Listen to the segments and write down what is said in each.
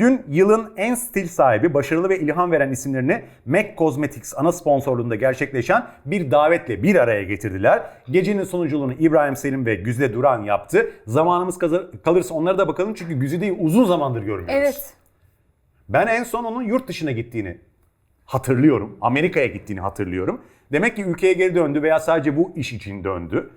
dün yılın en stil sahibi, başarılı ve ilham veren isimlerini MAC Cosmetics ana sponsorluğunda gerçekleşen bir davetle bir araya getirdiler. Gecenin sonuculuğunu İbrahim Selim ve Güzide Duran yaptı. Zamanımız kalırsa onlara da bakalım çünkü Güzide'yi uzun zamandır görmüyoruz. Evet. Ben en son onun yurt dışına gittiğini hatırlıyorum. Amerika'ya gittiğini hatırlıyorum. Demek ki ülkeye geri döndü veya sadece bu iş için döndü.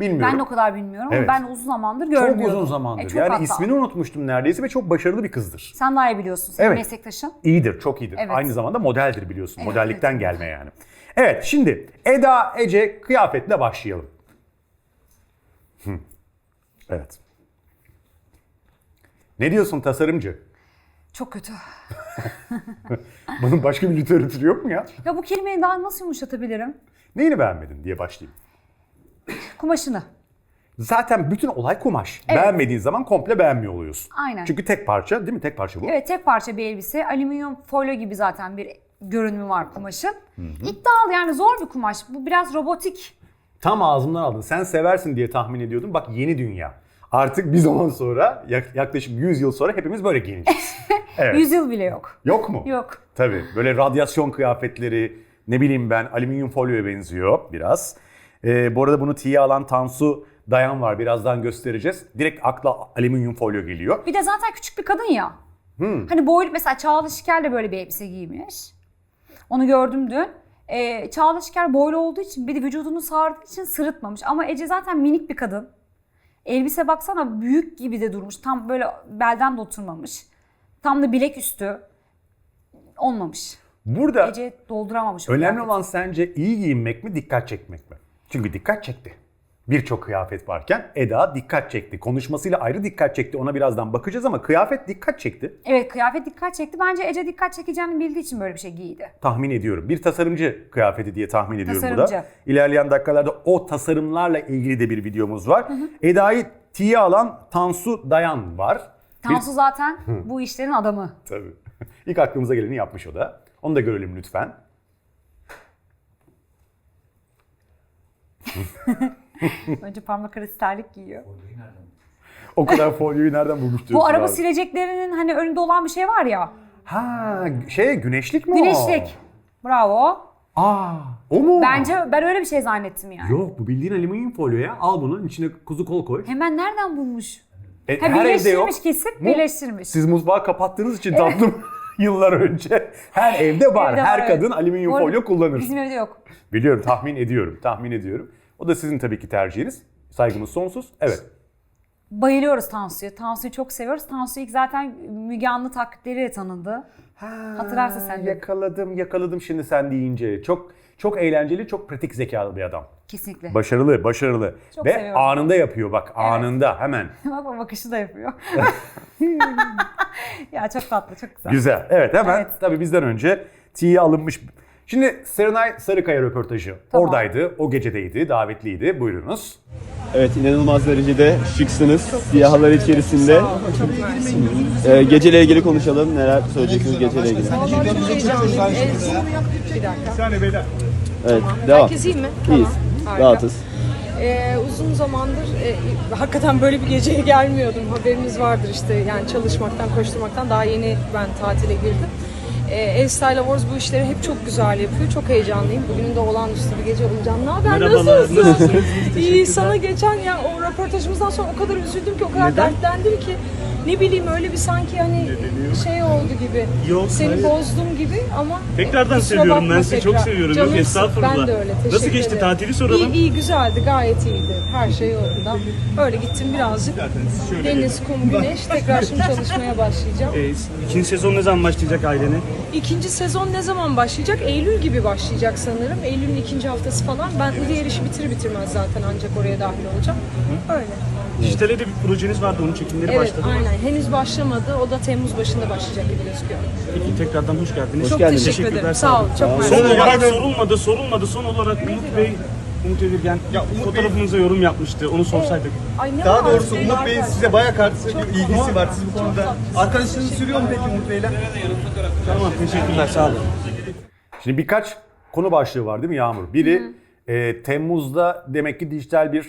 Bilmiyorum. Ben de o kadar bilmiyorum Evet. ama ben uzun zamandır çok görmüyorum. uzun zamandır. E, çok yani ismini unutmuştum neredeyse ve çok başarılı bir kızdır. Sen daha iyi biliyorsun. Senin Evet. meslektaşın. İyidir, çok iyidir. Evet. Aynı zamanda modeldir biliyorsun. Evet, Modellikten gelme yani. Evet, şimdi Eda Ece kıyafetle başlayalım. Hı. Evet. Ne diyorsun tasarımcı? Çok kötü. Bunun başka bir literatürü yok mu ya? Ya bu kelimeyi daha nasıl yumuşatabilirim? Neyini beğenmedin diye başlayayım. Kumaşını. Zaten bütün olay kumaş. Evet. Beğenmediğin zaman komple beğenmiyor oluyorsun. Aynen. Çünkü tek parça değil mi? Tek parça bu. Evet tek parça bir elbise. Alüminyum folyo gibi zaten bir görünümü var kumaşın. İddialı yani zor bir kumaş. Bu biraz robotik. Tam ağzımdan aldın. Sen seversin diye tahmin ediyordum. Bak yeni dünya. Artık bir zaman sonra yak- yaklaşık 100 yıl sonra hepimiz böyle giyineceğiz. Evet. Yüzyıl bile yok. Yok mu? Yok. Tabii. Böyle radyasyon kıyafetleri ne bileyim ben alüminyum folyoya benziyor biraz. Ee, bu arada bunu tiye alan Tansu Dayan var. Birazdan göstereceğiz. Direkt akla alüminyum folyo geliyor. Bir de zaten küçük bir kadın ya. Hani boylu mesela Çağla Şikel de böyle bir elbise giymiş. Onu gördüm dün. Ee, Çağla Şikel boylu olduğu için bir de vücudunu sardığı için sırıtmamış. Ama Ece zaten minik bir kadın. Elbise baksana büyük gibi de durmuş. Tam böyle belden de oturmamış. Tam da bilek üstü olmamış. Burada Ece dolduramamış. önemli olan sence iyi giyinmek mi, dikkat çekmek mi? Çünkü dikkat çekti. Birçok kıyafet varken Eda dikkat çekti. Konuşmasıyla ayrı dikkat çekti. Ona birazdan bakacağız ama kıyafet dikkat çekti. Evet kıyafet dikkat çekti. Bence Ece dikkat çekeceğini bildiği için böyle bir şey giydi. tahmin ediyorum. Bir tasarımcı kıyafeti diye tahmin ediyorum bu da. İlerleyen dakikalarda o tasarımlarla ilgili de bir videomuz var. Eda'yı tiye alan Tansu Dayan var. Tansu zaten bu işlerin adamı. Bir, tabii. İlk aklımıza geleni yapmış o da. Onu da görelim lütfen. Önce parmak arası terlik giyiyor. O kadar folyoyu nereden bulmuş diyorsun Bu araba abi? sileceklerinin hani önünde olan bir şey var ya. Ha, şey güneşlik mi o? Güneşlik. Bravo. Aa, o mu? Bence ben öyle bir şey zannettim yani. Yok bu bildiğin alüminyum folyo ya. Al bunun içine kuzu kol koy. Hemen nereden bulmuş? E, Ha, her evde yok. birleştirmiş kesip Mu- birleştirmiş. Siz mutfağı kapattığınız için tatlım yıllar önce. Her evde var. Evde her var, kadın evet. alüminyum Bu arada folyo kullanır. Bizim evde yok. Biliyorum, tahmin ediyorum, tahmin ediyorum. O da sizin tabii ki tercihiniz. Saygımız sonsuz. Evet. Bayılıyoruz Tansu'ya. Tansu'yu çok seviyoruz. Tansu ilk zaten Müge Anlı taklitleriyle tanındı. Hatırlarsın sen de. Yakaladım, yakaladım şimdi sen deyince. Çok çok eğlenceli, çok pratik zekalı bir adam. Kesinlikle. Başarılı, başarılı. Çok Ve seviyorum. anında yapıyor bak, anında hemen. Bak o bakışı da yapıyor. ya çok tatlı, çok güzel. Güzel. Evet hemen Evet. tabii bizden önce T'ye alınmış. Şimdi Serenay Sarıkaya röportajı Tamam. oradaydı, o gecedeydi, davetliydi. Buyurunuz. Evet inanılmaz derecede şıksınız. Siyahlar içerisinde. Ee, geceyle ilgili konuşalım. Neler söyleyeceksiniz geceyle ilgili? Evet devam. Herkes iyi mi? İyiyiz. Harika. Rahatız. Ee, uzun zamandır e, hakikaten böyle bir geceye gelmiyordum. Haberiniz vardır işte yani çalışmaktan, koşturmaktan daha yeni ben tatile girdim. El Style Awards bu işleri hep çok güzel yapıyor. Çok heyecanlıyım. Bugünün de olağanüstü bir gece olacağım. Ne haber? Nasılsın? İyi. Sana geçen ya o röportajımızdan sonra o kadar üzüldüm ki, o kadar dertlendim ki ne bileyim öyle bir sanki hani şey oldu gibi. Yok, Seni hayır. bozdum gibi ama Tekrardan seviyorum ben sizi çok tekrar. seviyorum. Canımsın. Yok estağfurullah. Ben de öyle. Teşekkür Nasıl geçti ederim. tatili soralım. İyi, iyi güzeldi gayet iyiydi. Her şey yolunda. Öyle gittim birazcık. Deniz, kum, güneş. Tekrar şimdi çalışmaya başlayacağım. Ee, ikinci sezon ne zaman başlayacak ailenin? İkinci sezon ne zaman başlayacak? Eylül gibi başlayacak sanırım. Eylül'ün ikinci haftası falan. Ben diğer işi bitir bitirmez zaten ancak oraya dahil olacağım. Öyle. Dijitale de bir projeniz vardı onun çekimleri Evet başladı. mı? aynen. Henüz başlamadı. O da Temmuz başında başlayacak gibi gözüküyor. Peki tekrardan hoş geldiniz. Çok geldiniz. teşekkür ederim. Sağ ol. Çok Son mersi. olarak sorulmadı, sorulmadı. Son olarak Umut Bey, Umut Evirgen fotoğrafınıza yorum yapmıştı. Onu sorsaydık. Ay, ne Daha doğrusu senin Umut Bey'in arkadaş? size bayağı Çok ilgisi var siz bu konuda. Arkadaşınız sürüyor mu peki Umut Bey'le? Tamam teşekkürler sağ olun. Şimdi birkaç konu başlığı var değil mi Yağmur? Biri e, Temmuz'da demek ki dijital bir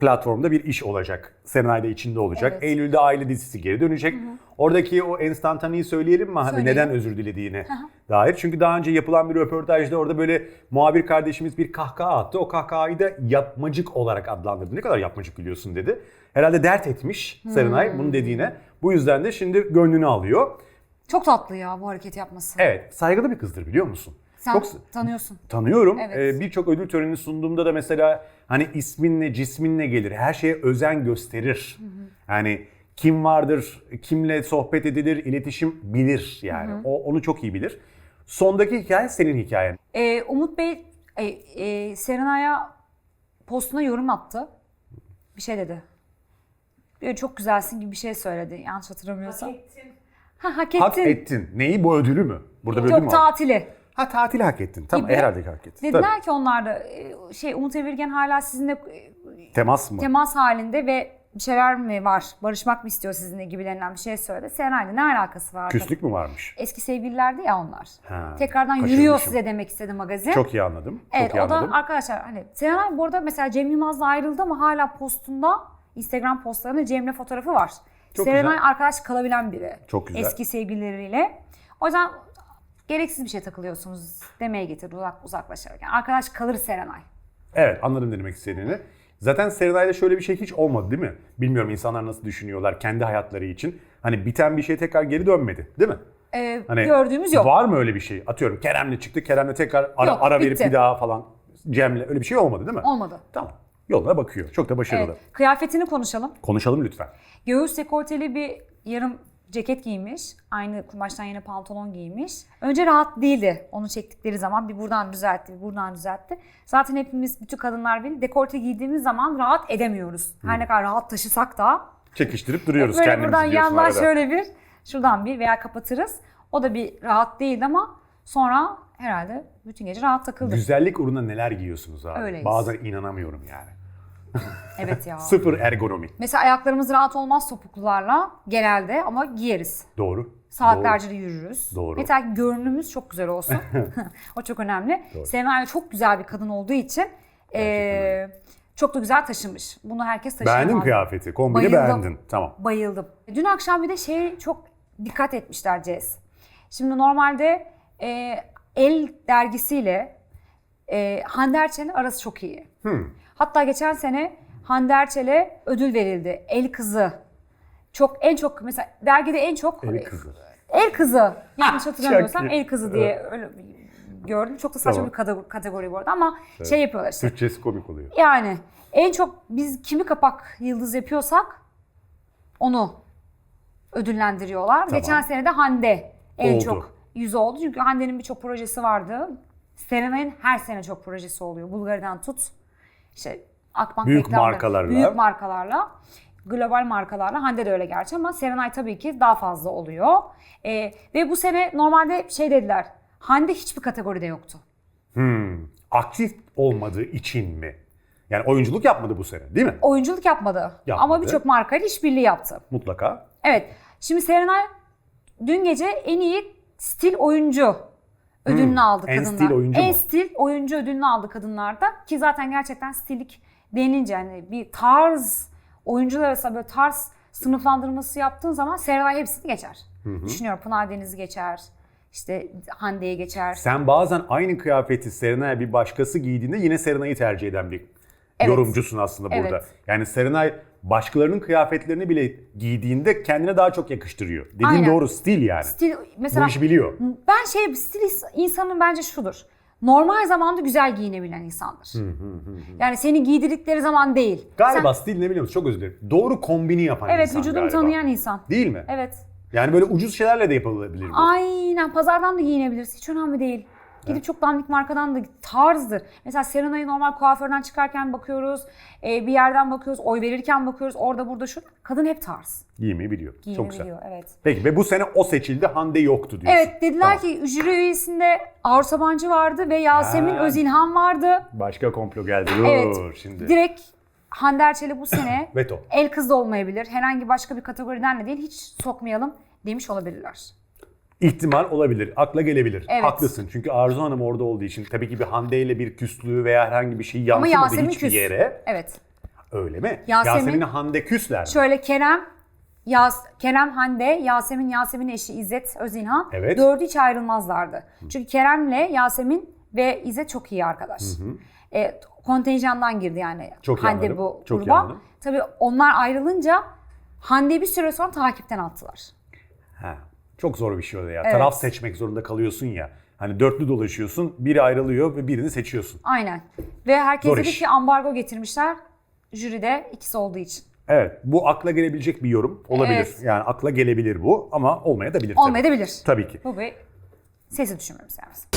platformda bir iş olacak. Serenay da içinde olacak. Evet. Eylül'de aile dizisi geri dönecek. Oradaki o enstantaneyi söyleyelim mi? Hani neden özür dilediğine dair. Çünkü daha önce yapılan bir röportajda orada böyle muhabir kardeşimiz bir kahkaha attı. O kahkahayı da yapmacık olarak adlandırdı. Ne kadar yapmacık biliyorsun dedi. Herhalde dert etmiş Serenay bunu dediğine. Bu yüzden de şimdi gönlünü alıyor. Çok tatlı ya bu hareketi yapması. Evet saygılı bir kızdır biliyor musun? Sen Çok tanıyorsun. tanıyorum. Evet. Ee, Birçok ödül törenini sunduğumda da mesela hani isminle cisminle gelir. Her şeye özen gösterir. Yani kim vardır, kimle sohbet edilir, iletişim bilir yani. O onu çok iyi bilir. Sondaki hikaye senin hikayen. Ee, Umut Bey e, e, Serenay'a postuna yorum attı. Bir şey dedi. Böyle çok güzelsin gibi bir şey söyledi. Yanlış hatırlamıyorsam. Hak ettin. Ha, hak ettin. Hak ettin. Neyi bu ödülü mü? Burada bir ödül mü Yok var? tatili. Ha tatili hak ettin. Tamam Gibi. herhalde hak ettin. Dediler Tabii. ki onlar da e, şey Umut Evirgen hala sizinle e, Temas mı? temas halinde ve bir şeyler mi var? Barışmak mı istiyor sizinle gibilerinden bir şey söyledi. Serenay'la ne alakası vardı? Küslük mü varmış? Eski sevgililerdi ya onlar. Ha, Tekrardan yürüyor size demek istedi magazin. Çok iyi anladım. Evet çok iyi o da anladım. arkadaşlar hani Serenay bu arada mesela Cem Yılmaz'la ayrıldı ama hala postunda Instagram postlarında Cem'le fotoğrafı var. Çok Serenay güzel. arkadaş kalabilen biri. Çok güzel. Eski sevgilileriyle. O yüzden gereksiz bir şey takılıyorsunuz demeye getirdi uzak, uzaklaşırken. Arkadaş kalır Serenay. Evet anladım ne demek istediğini. Zaten Serenay'da şöyle bir şey hiç olmadı değil mi? Bilmiyorum insanlar nasıl düşünüyorlar kendi hayatları için. Hani biten bir şey tekrar geri dönmedi değil mi? Ee, Hani gördüğümüz yok. Var mı öyle bir şey? Atıyorum Kerem'le çıktı. Kerem'le tekrar ara, Yok, ara verip bir daha falan Cem'le öyle bir şey olmadı değil mi? Olmadı. Tamam. Yoluna bakıyor. Çok da başarılı. Evet. Kıyafetini konuşalım. Konuşalım lütfen. Göğüs dekolteli bir yarım ceket giymiş. Aynı kumaştan yine pantolon giymiş. Önce rahat değildi. Onu çektikleri zaman bir buradan düzeltti, bir buradan düzeltti. Zaten hepimiz, bütün kadınlar bilir. Dekolte giydiğimiz zaman rahat edemiyoruz. Her ne kadar rahat taşısak da. Çekiştirip duruyoruz Böyle kendimizi buradan diyorsun yandan arada. şöyle bir, şuradan bir veya kapatırız. O da bir rahat değildi ama sonra herhalde bütün gece rahat takıldık. Güzellik uğruna neler giyiyorsunuz abi? Öyleyiz. Bazen inanamıyorum yani. Evet ya. Sıfır ergonomi. Mesela ayaklarımız rahat olmaz topuklularla genelde ama giyeriz. Doğru. Saatlerce de yürürüz. Doğru. Yeter ki görünümümüz çok güzel olsun. o çok önemli. Serenay çok güzel bir kadın olduğu için eee, çok da güzel taşımış. Bunu herkes taşıyamaz. Beğendin kıyafeti. Kombini Bayıldım. beğendin. Tamam. Bayıldım. Dün akşam bir de şey çok dikkat etmişler Cez. Şimdi normalde eee, El dergisiyle eee Hande Erçel'in arası çok iyi. Hmm. Hatta geçen sene Hande Erçel'e ödül verildi. El kızı. Çok en çok mesela dergide en çok El kızı. El kızı. Yanlış hatırlamıyorsam el kızı diye öyle gördüm. Çok da saçma Tamam. bir kategori, kategori bu arada ama şey yapıyorlar işte. Türkçesi komik oluyor. Yani en çok biz kimi kapak yıldız yapıyorsak onu ödüllendiriyorlar. Geçen sene de Hande en Oldu. çok yüzü oldu. Çünkü Hande'nin birçok projesi vardı. Serenay'ın her sene çok projesi oluyor. Bulgari'den tut. İşte Akbank Büyük reklamları, markalarla. Büyük markalarla. Global markalarla. Hande de öyle gerçi ama Serenay tabii ki daha fazla oluyor. Ee, ve bu sene normalde şey dediler. Hande hiçbir kategoride yoktu. Hmm. Aktif olmadığı için mi? Yani oyunculuk yapmadı bu sene değil mi? Oyunculuk yapmadı. Yapmadı. Ama birçok markayla işbirliği yaptı. Mutlaka. Evet. Şimdi Serenay dün gece en iyi stil oyuncu ödülünü aldı en kadınlar. stil oyuncu en mu? stil oyuncu ödülünü aldı kadınlarda ki zaten gerçekten stillik denilince hani bir tarz oyuncular arasında böyle tarz sınıflandırması yaptığın zaman Serenay hepsini geçer. Düşünüyorum Pınar Deniz'i geçer. işte Hande'ye geçer. Sen bazen aynı kıyafeti Serenay'a bir başkası giydiğinde yine Serenay'ı tercih eden bir Evet. yorumcusun aslında burada. Evet. Yani Serenay başkalarının kıyafetlerini bile giydiğinde kendine daha çok yakıştırıyor. Dediğin Aynen. doğru stil yani. Stil mesela Bu işi biliyor. Ben şey stil insanın bence şudur. Normal zamanda güzel giyinebilen insandır. Yani seni giydirdikleri zaman değil. Galiba Sen- stil ne biliyor musun? Çok özür dilerim. Doğru kombini yapan evet insan vücudunu galiba. tanıyan insan. Değil mi? Evet. Yani böyle ucuz şeylerle de yapılabilir bu. Aynen pazardan da giyinebilirsin. Hiç önemli değil. Gidip çok dandik markadan da tarzdır. Mesela Serenay'ı normal kuaförden çıkarken bakıyoruz. e, bir yerden bakıyoruz. Oy verirken bakıyoruz. Orada burada şu. Kadın hep tarz. Giymeyi biliyor. Çok güzel. Giyinebiliyor. Evet. Peki ve bu sene o seçildi Hande yoktu diyorsun. Evet dediler Tamam. ki jüri üyesinde Arzu Sabancı vardı ve Yasemin Ha. Özilhan vardı. Başka komplo geldi. Dur Evet. şimdi. Direkt Hande Erçel'i bu sene el kız da olmayabilir. Herhangi başka bir kategoriden de değil. Hiç sokmayalım demiş olabilirler. İhtimal olabilir. Akla gelebilir. Evet. Haklısın. Çünkü Arzu Hanım orada olduğu için tabii ki bir Hande ile bir küslüğü veya herhangi bir şey Ama yansımadı Yasemin hiçbir küs. yere. Evet. Öyle mi? Yasemin- Hande küsler mi? Şöyle Kerem, Yas, Kerem Hande, Yasemin, Yasemin eşi İzzet Özilhan. Evet. Dördü hiç ayrılmazlardı. Çünkü Kerem'le Yasemin ve İzzet çok iyi arkadaş. E, kontenjandan girdi yani Çok iyi Hande anladım. bu Çok iyi gruba. anladım. Tabii onlar ayrılınca Hande'yi bir süre sonra takipten attılar. Ha, çok zor bir şey o da ya. Evet. Taraf seçmek zorunda kalıyorsun ya. Hani dörtlü dolaşıyorsun, biri ayrılıyor ve birini seçiyorsun. Aynen. Ve herkes Zor dedi iş. ki ambargo getirmişler jüride ikisi olduğu için. Evet, bu akla gelebilecek bir yorum olabilir. Evet. Yani akla gelebilir bu ama olmayabilir tabii. Olmayabilir. Tabii ki. Bu bir sesi düşünmemiz lazım.